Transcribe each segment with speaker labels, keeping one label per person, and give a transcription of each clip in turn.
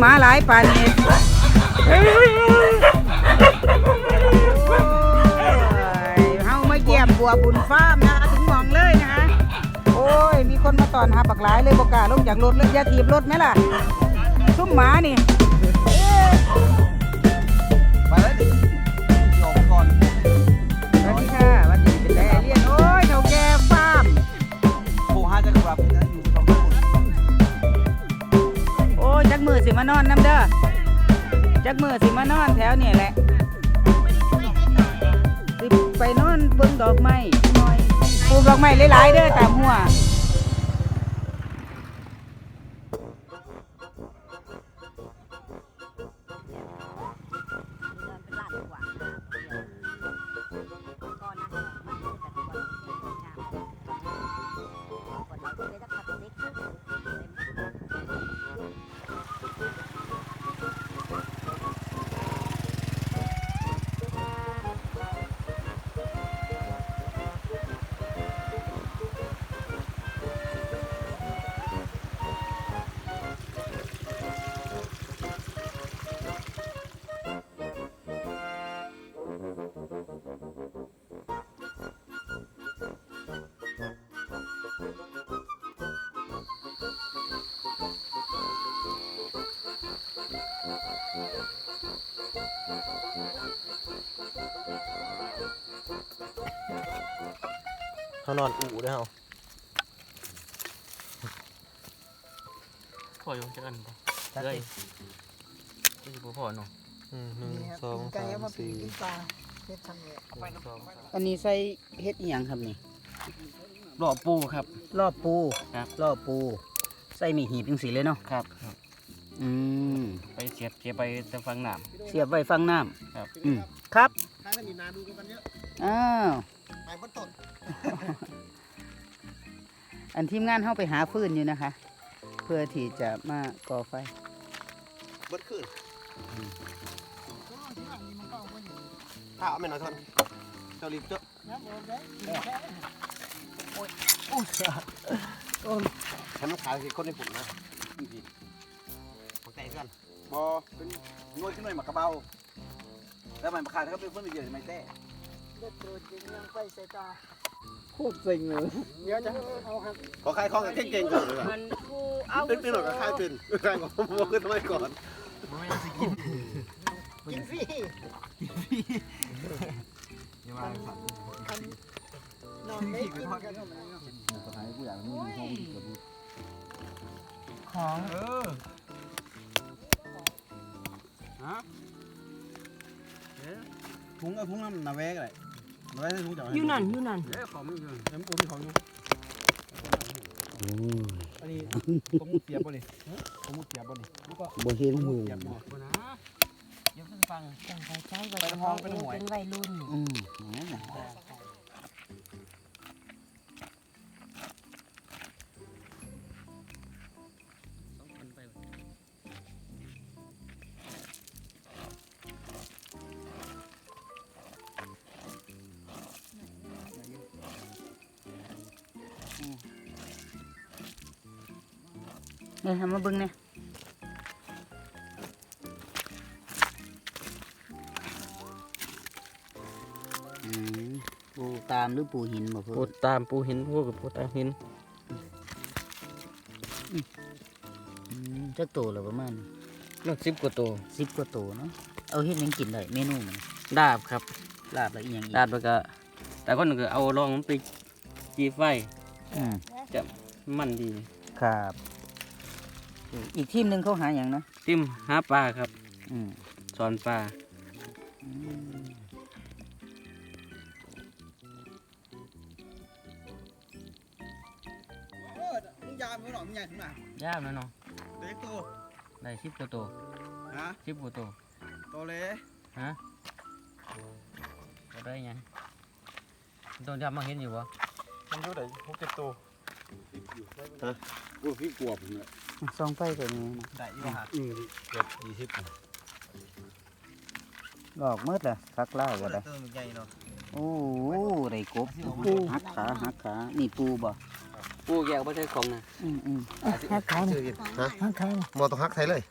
Speaker 1: หมาหลายป่านนี้โอ้ยเฮามาเยี่ยมบัวบุญฟ้าร์มนะคะถึงหมองเลยนะคะ โอ้ย มีคนมาตอนหาปักหลายเลยบอกล้าลงจากรถเลยอยาถีบรถไหมล่ะ ซุ้มหมานี่
Speaker 2: ก
Speaker 1: มื
Speaker 2: อสิ
Speaker 1: มานอนแถวนี่แหละ สิไปนอนเบิ่งดอกไม้หน่อยปลูกดอกไม้หลายๆเด้อตามหัว
Speaker 2: เขานอนอู่ด้วยเหรอ
Speaker 3: พ่ออยู่จักอันบ่เอ้ยก็สิบ่พอเนาะ
Speaker 2: อืมหนึ่งสองสามสี่
Speaker 3: หนึ่งสองสาม
Speaker 1: อันนี้ใส่เฮ็ดอีหยังครับนี่
Speaker 3: รอบปูครับ
Speaker 1: รอบปู
Speaker 3: ครับ
Speaker 1: รอบปู ใส่มีหีบจังสีเลยเนาะ
Speaker 3: ครับ
Speaker 1: อืม
Speaker 3: ไปเสียบเสียบไปแต่ฟังน้ำ
Speaker 1: เสียบไว้ฟังน้ำ
Speaker 3: ครับ
Speaker 1: อืมครับ
Speaker 2: ข้างนั้นมีนาดูกันเยอะ
Speaker 1: อ้าว
Speaker 2: ไปบนต้น
Speaker 1: อันทีมงานเข้าไปหาฟืนอยู่นะคะ เพื่อที่จะมาก่อไฟ
Speaker 2: บนขึ้นถ้าเอาไม่นอนทนเจ้าลิฟต์เจ้าฉันขายคือคนในปุ่นนะดีๆมาแต่กันบอเป็นงวยขึ้นหน่อยหมากกระเบาแล้วมันมาขายเขาเป็นเพื่อนเยอะไม่แต่ โคตรเซ็งเลยเดี๋ยวจะเอาครับขอขายของกับเก่งๆก่อนเลยว่ะ
Speaker 1: มันกูเอา
Speaker 2: เป็นเป็นหรอกก็ขายเป็นขายของผมก็ทำไมก่อน
Speaker 4: กินฟรี
Speaker 2: อย่ามาสั่น
Speaker 4: นอนไม่กินกัน
Speaker 1: ของ
Speaker 2: เออฮะถุงเอาถุงน้ำหนาแวกเลย หนาแวกใส่ถุงเจ้า
Speaker 4: อยู่นั่นอยู่นั่น
Speaker 2: เอ้ยของไม่อยู่เอ็มโอ้มีของอยู่อันนี้ผมมุดเสียบบ่นี่ผมมุดเสียบบ่นี่แล้วก็
Speaker 1: บ่เห็นหู
Speaker 2: เสียบบ่
Speaker 3: บ่นะเดี๋ยวเพิ่งฟัง
Speaker 4: ตั้งใจใจไว้เฉพาะเองเป็นวัยรุ่น
Speaker 1: อืม เนี่ยทำมาเบิ่งเนี่ยอืมปูตามหรือปูหินบ่เพิ่
Speaker 3: ปู
Speaker 1: น
Speaker 3: ตามปูหินปูกับปูตามหิน
Speaker 1: อืมจักโตแล้วประมาณ
Speaker 3: นักสิบกว่าตัว
Speaker 1: สิบกว่าโตเนาะเอาเฮ็ดหยังกินได้เมนูมัน
Speaker 3: ดาบครับ
Speaker 1: ลาบแล้วอีหยังอีก
Speaker 3: ดาบแล้วก็ แต่คนก็เอาลองมันไปจีไฟ
Speaker 1: อืม
Speaker 3: จะมันดี
Speaker 1: ครับ อีกทีมหนึงเขาหาหยังนะ
Speaker 3: ติ้มหาปลาครับ
Speaker 1: อืม
Speaker 3: สอนปลา
Speaker 1: อืม
Speaker 2: เออมึงยามมึงหรอมึงใหญ่ถึงไหน
Speaker 3: ยากนะเนาะ
Speaker 2: เด็กตัว
Speaker 3: ได้สิบกว่าตัว
Speaker 2: ฮะ
Speaker 3: สิบกว่าตัว
Speaker 2: โตเลย
Speaker 3: ฮะบ่ได้หยังต้องจับมาเห็นอยู่บ่
Speaker 2: มันอยู่ไหนหกเจ็ดตัว ฮะกูพี่กลัวผมเลย
Speaker 1: ส่องไฟตัวนี้นะ
Speaker 2: ได้ยี่ห้าอืมเกือบยี่สิบ
Speaker 1: หลอกมืดเลยพักเล่าก็ได้
Speaker 2: เติมใหญ่เนาะ
Speaker 1: โอ้ได้กบหักขาหักขานี่ปูบ่
Speaker 3: ปูแกก็บ่ใช่ของนะ
Speaker 1: อืมอืม
Speaker 5: ฮักขายนี่
Speaker 2: ฮะ
Speaker 5: ฮักขายนี่
Speaker 2: หมอต้องฮักใส่เลย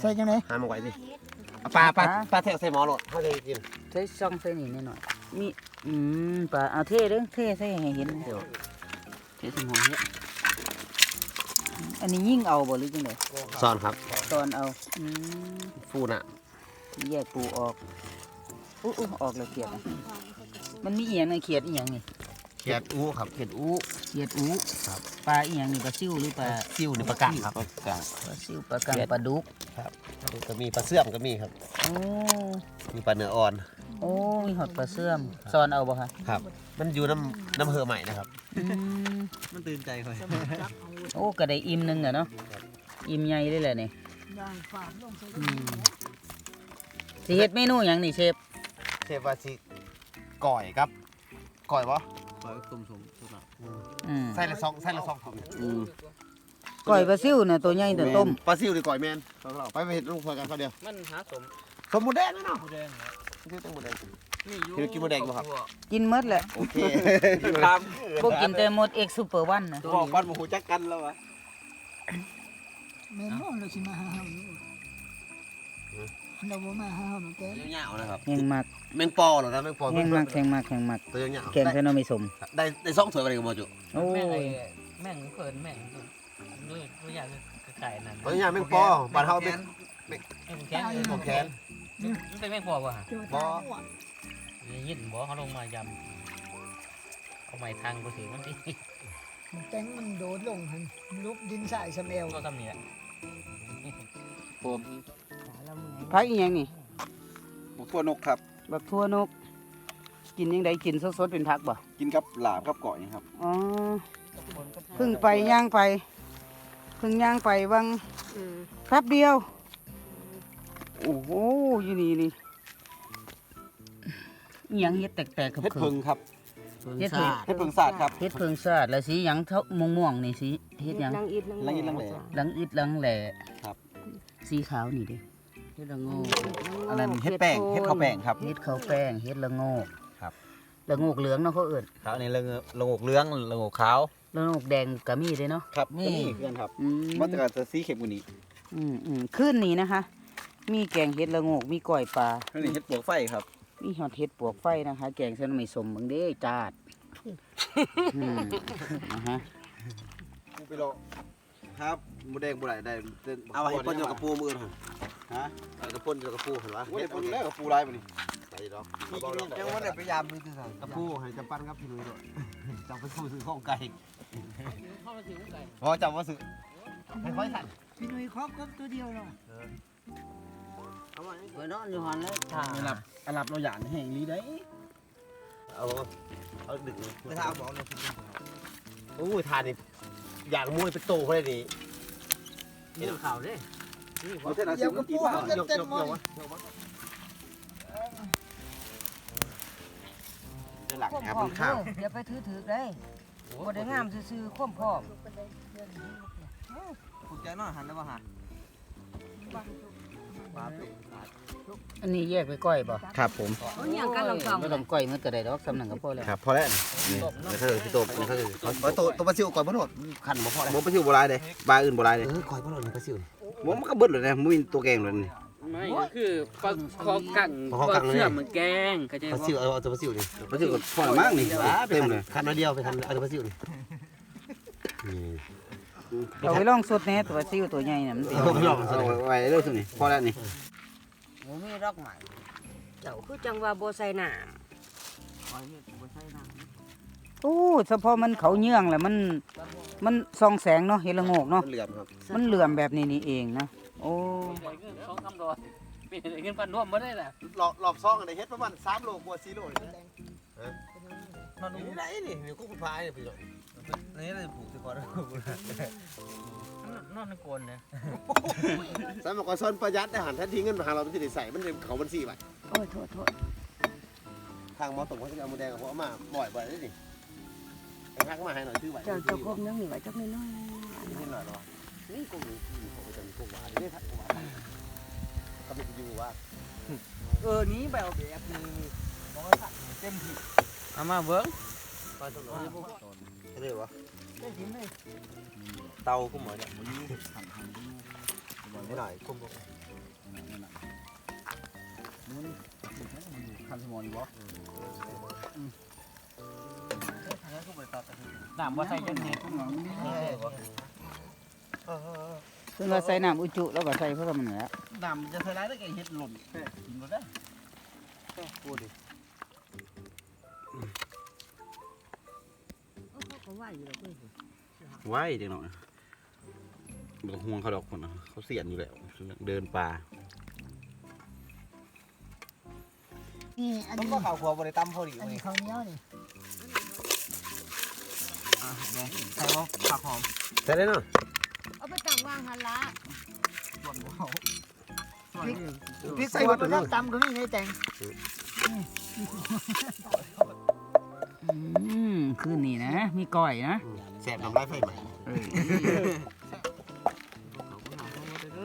Speaker 5: ใส่จังได๋
Speaker 2: หามาไว้ดิปลาปลาปลาแทะใส่หมอโลดเขาจะกิน
Speaker 1: ใช้ช่องใส่นี่นิดหน่อยมีอืมปลาเอาเท่เด้อเท่ใส่ให้เห็นเดี๋ยว
Speaker 3: เทสมองเนี่ย
Speaker 1: อันนี้ยิ่งเอาบ่หรือจังได
Speaker 2: สอนครับ
Speaker 1: ตอนเอาอืม
Speaker 2: ฟูน่ะ
Speaker 1: แยกปูออกอู้อู้ออกแล้วเขียดนะมันมีอีหยังในเขียดอีหยังนี่
Speaker 2: เขียดอู้ครับ
Speaker 1: เขียดอู้เขียดอู้ครับปลาอีหยังนี่ปลาซิวหรือปลา
Speaker 2: ซิวนี่ปลากาครับปลากา
Speaker 1: ปลาซิวปลากังปลาดุก
Speaker 2: ก็มีปลาเสื่อมก็มีครับ
Speaker 1: โอ้
Speaker 2: มีปลาเนื้ออ่อน
Speaker 1: โอ้มีหอดปลาเสื่อมซอนเอาบ่คะ
Speaker 2: ครับ มันอยู่น้ำน้ำเหือใหม่นะครับ
Speaker 1: อืม
Speaker 2: มันตื่นใจค่อย
Speaker 1: โอ้ก็ได้อิ่มหนึงอะเนาะอิ่มใหญ่เลยแหละนี่
Speaker 5: ย่างฝากลงใส่
Speaker 1: อืมสิเฮ็ดเมนูหยังนี่เชฟ
Speaker 2: เทวาซิก่อยครับก่อยปะ
Speaker 3: ปล่อยตุ่มสมตุ่ม
Speaker 1: อืม
Speaker 2: ใส่ละสองใส่ละสองถุง
Speaker 1: อืมก้อยปลาซิวน่ะตัวใหญ่แต่ต้ม
Speaker 2: ปลาซิวดีก่อยแมนเราไปไปเห็ดลูกเพื่อกันเขาเดียว
Speaker 3: มันหาสม
Speaker 2: สมหมูแดงนะเนาะ
Speaker 3: ผู้แดง เหรอ
Speaker 2: ชื่อตั้งหมูแดง
Speaker 3: นี่อยู่
Speaker 2: เดี๋ยวกินหมูแดงอยู่ครับ
Speaker 1: กินหมดแหละ
Speaker 2: โอเค
Speaker 3: ตาม
Speaker 1: บ่กินแต่หมดเอ็กซูเปอร์วันนะ
Speaker 2: บอกปั้นหมูจักกันแล้ววะ
Speaker 5: แม่นบ่เราสิมาหาเฮาอยู่เราบ่มาหาเฮาเหมือนกัน
Speaker 2: เงี้ยวนะครับ
Speaker 1: แห้งมัก
Speaker 2: แมงปอเหรอนะแมงปอ
Speaker 1: แห้งมักแห้งมักแห้งมัก
Speaker 2: ตัวเงี้ยว
Speaker 1: แกงใส่หน่อไม้สม
Speaker 2: ได้ได้สองถ้วยไปเลยกับโมจุ
Speaker 1: โอ้
Speaker 3: แม่งไอ้
Speaker 1: ย
Speaker 3: แม่งเพิ่นแม่งด้วยตัวอย่างไก่นั่น
Speaker 2: ตัวเงี้ยวแมงปอบ้านเฮาเป็น
Speaker 3: ไอ้แข้ง
Speaker 2: หมกแขน
Speaker 3: มันเป็นแม่งปอว่ะ
Speaker 5: เจอ
Speaker 2: บ่
Speaker 5: ทางหัว
Speaker 3: ยินบ่เขาลงมายำเอาไม้ทางกูสิมันที่
Speaker 5: มันแตงมันโดดลงหั่นลุบดินสายสะแมว
Speaker 3: ก็ทำนี่แหละผม
Speaker 1: พักอีหยังนี่
Speaker 2: ทั่วนกครับ
Speaker 1: บักทั่วนก กินยังไดกินสดๆเป็นผักบ่
Speaker 2: กินกับหลาบกับก่อยครับ
Speaker 1: อ๋อเพึ่งไปย่างไปเพึ่งย่างไปบางแป๊บเดียว โอ้โหอยู่นี่นี่อิหยังเฮ็ดแตกๆครับ
Speaker 2: เฮ็ดพึ่งครับ
Speaker 1: เฮ็ดเพิ่ง
Speaker 2: เฮ็ดพึ่งศาสตร์ครับ
Speaker 1: เฮ็ดเพิ่งสาดแล้วสีหยังเท่าม่วงๆนี่สีเฮ็ดหยัง
Speaker 2: ลังอิดลังแหล่
Speaker 1: หลังอึดหลังแหล่
Speaker 2: ครับ
Speaker 1: สีขาวนี่เด้เฮ็ดละโงก
Speaker 2: อันนั้นเฮ็ดแป้งเฮ็ดข้าวแป้งครับ
Speaker 1: เฮ็ดข้าวแป้งเฮ็ดละโงก
Speaker 2: ครับ
Speaker 1: ละโงกเหลืองเนาะเขาเอิ้น
Speaker 2: ครับอันนี้ละละงกเหลืองละงกขาว
Speaker 1: ละโงกแดงก็มีเด้เนาะ
Speaker 2: ครับ
Speaker 1: นี่
Speaker 2: นี่เพื่อนครับ
Speaker 1: อืม
Speaker 2: ว่าแต่ก็จะสีเข้มกว่านี้
Speaker 1: อืมอืมคืนนี้นะคะ มีแกงเห็ดละโงกมีก้อยปลา
Speaker 2: อันนี้เฮ็ดปลวกไฟครับ
Speaker 1: มีหอดเห็ดปวกไฟนะคะ แกงเส้นไม่สมเบิ่งเด้จาดอืมนะฮะ
Speaker 2: กูไปรอครับหมูแดงบ่ได้ได้เอาให้ปนอยู่กับปูมือหั่นฮะเอากับปนอยู่กับปูเห็นปะเฮ็ดปนแล้วกับปูลายบ่นี่ไปดอกยังบ่ได้พยายามนี่คือสั่นกับปูให้จำปั้นกับพี่นุ้ยด้วยจำไปสู้ซื้อของไก่
Speaker 3: เข้ามาถึงไก่
Speaker 2: พอจำว่าซื้อให้ค่อยสั่น
Speaker 5: พี่นุ้ยครอบครบตัวเดียวเนาะ
Speaker 1: ไปนอนอยู่หันแล้วทา
Speaker 2: อันดับอันดับเราหยานแห่งนี้ได้เอาเอาดึกไม่ทาบอกเลยโอ้ยทานนี่อยากมวยเป็นโตเขาเลยดิ
Speaker 3: นี่ข่าวเด้
Speaker 2: เอาเท่านั้น
Speaker 5: เดี๋ยวก็ปูเฮาเต็มๆหมด
Speaker 2: หลัก
Speaker 1: ค
Speaker 2: รับ
Speaker 1: พร้อ
Speaker 2: มั
Speaker 1: ม
Speaker 2: นข้าว
Speaker 1: อย่าไปถือถือเลยบ่ได้งามซื่อๆควบพร้อม
Speaker 2: คุณใจน้อยหันได้ป่ะฮะ
Speaker 1: อันนี้แยกไปก้อยบ่
Speaker 2: ครับผม
Speaker 1: อย่างกันลองฟังบ่ต้องก้อยมันก็ได้ดอกสำนักก็พอแล้ว
Speaker 2: ครับพอแล้วนี่นี่ถ้าเกิดพี่โตนี่ถ้าเกิดเขาโตตัวปลาซิวก่อยบ่โดดขันบ่พอแล้วบ่ปลาซิวบ่ลายเลยปลาอื่นบ่ลายเลยเออก่อยบ่โดดนี่ปลาซิวบ่มันก็เบิดเลยนะมันมีตัวแกงเลยนี่
Speaker 3: ไม่คือปลาคอกัง
Speaker 2: ปลาคอกังเลย
Speaker 3: เชื่อมเหมือนแกงเข้าใจ
Speaker 2: ปลา
Speaker 3: บ่
Speaker 2: ซิวเอาเอาตัวปลาซิวนี่ปลาซิวก็พอมากนี่เต็มเลยขันมาเดียวไปขันเอาตัวปลาซิวนี่นี่
Speaker 1: เอาไปลองสดแหน่ตัวซิวตัวใหญ่น่ะมันสิ
Speaker 2: เอาลองเอาไว้เรื่อยๆนี่พอแล้วนี่
Speaker 1: บ่มีดอกไม้
Speaker 4: เจ้าคือจังว่าบ่ใส่น้
Speaker 1: โอ้เฉพาะมันเขาเยื่องแหละมันมันส่องแสงเนาะเห็ดละโงกเนาะ
Speaker 2: เหลื่อมครับ
Speaker 1: มันเหลื่อมแบบนี้นี่เองนะโอ้
Speaker 3: สองคำรอปีนี้เงินปันร่วมมาได้แหละ
Speaker 2: หลอกหลอกซองอะไรเฮ็ดประมาณ3โลกว่า4โลนี่นอนนี่ไหนนี่มีกุ้งพายนี่พี่น้อง นี่เลยผูกสิคอได้
Speaker 3: นอนในโกนเนี่ย
Speaker 2: สมัยก่อนซ่อนประหยัดอาหารแท้ทิ้งเงินมาหาเราไม่ได้ใส่มันเป็นเขาบัญชีไป
Speaker 1: โอ้ยโทษโทษ
Speaker 2: ทางมอตกเขาจะเอาหมูแดงกับพ่อมาบ่อยบ่อยได้ดิไอ้ฮักมาให้หน่อยชื่อไหวำ
Speaker 4: เจ้าเจ้าคมยังนี่ไว้จักน้อย
Speaker 2: นิดหน่อยหรอนี่กุ้งนี่กุ้งเขาจะมีกุ้งหวานนี่ทักกุ้งหวานก็ไม่อยู่ว่า
Speaker 3: เออนี้แบบแบบนี้เต็มที่เอามาเบิ้ง
Speaker 2: เรียกวะเตาคุ้มหมดเนี่ยไม่หน่อยคุ้ม
Speaker 3: คันสมองดีบ่น้ำว่าใส่จังนี้
Speaker 1: เพิ่นว่าใส่น้ำอุจุแล้วก็ใส่เพิ่มมันแหล้ว
Speaker 3: น้ำจะใส่ร้ายได้แกเฮ็ดหล่นกินบ่ได้
Speaker 2: พูดดิ
Speaker 4: เขาก็ว่าอยู่แล้วเว้ย
Speaker 2: ไว้เด็กหน่อยไม่ต้องห่วงเขาดอกคนนะเขาเสียนอยู่แล้ว เดินป่า
Speaker 5: นี่อัน
Speaker 3: ต้
Speaker 5: นี้
Speaker 3: มก็ข้าวคั่วบ่ได้ตำพอดี
Speaker 5: อันนี้ข้าวเหนียวนี่
Speaker 3: อะแดงใส่บ่ผักหอม
Speaker 2: ใช่ได้เนาะ
Speaker 4: เอาไปตั้งวางหันละ
Speaker 3: ส่วนบ่เอา
Speaker 5: พริกใส่หมดแล้วตำก็มีในแตง
Speaker 1: อืมคืนนี้นะ มีก้อยนะ
Speaker 2: แสบน้ำลายไฟใหม่
Speaker 1: เอ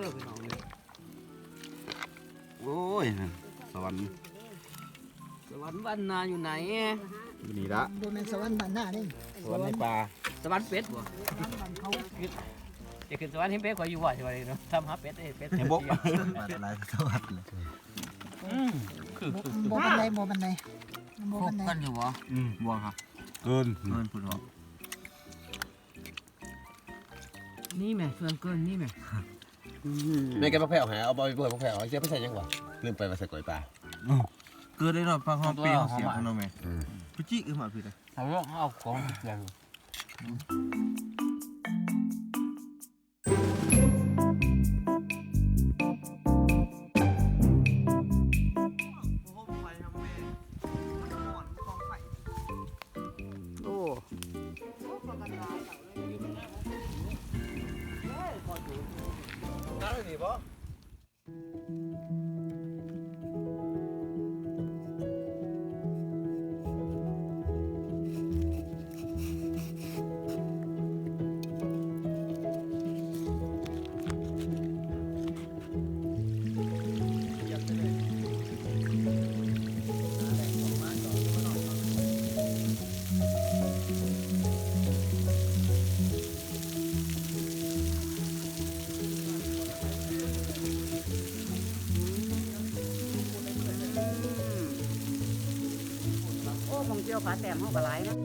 Speaker 1: อ
Speaker 2: โอ้ยสวรรค์
Speaker 3: สวรรค์บ้านนาอยู่ไหน
Speaker 2: อยู่นี่ละ
Speaker 5: ดูแมนสวรรค์บ้านหน้านี่
Speaker 2: สวรรค์ในป่า
Speaker 3: สวรรค์เป็ดบ่
Speaker 5: บ้านเขา
Speaker 3: จะขึ้นสวรรค์เห็นเป็ดก็อยู่ว่าจังไดเนาะทำหาเป็ดเอ้เป็ด
Speaker 2: เห็นบกป่าอะไรสวรรค์เลย
Speaker 3: อืมคือ
Speaker 5: โมบันไดโมบันไดโม
Speaker 3: คร
Speaker 5: บั
Speaker 3: บ
Speaker 5: นได
Speaker 3: กันอยู่บ่
Speaker 2: อืมบวงครับเกินเกินพูดว่า
Speaker 3: นี่แม่ส่วนเกินนี่แม่
Speaker 1: อืม
Speaker 2: ในแกพักแผ่วหาเอาไปเปิดพักแผ่วเอาเสียไปใส่ยังวะลืมไปมาใส่ก๋วยปลา
Speaker 6: เกิดได้หน่อยฟังห้องปีเขาเสียง
Speaker 3: หอม
Speaker 6: เขาหน่อยไหมพี่จี้คือหมาพี่เลย
Speaker 3: เอาเรื่องเอาของอย่าง
Speaker 4: ที่ยวฟ้าแต้มห้องปลาไหลนะ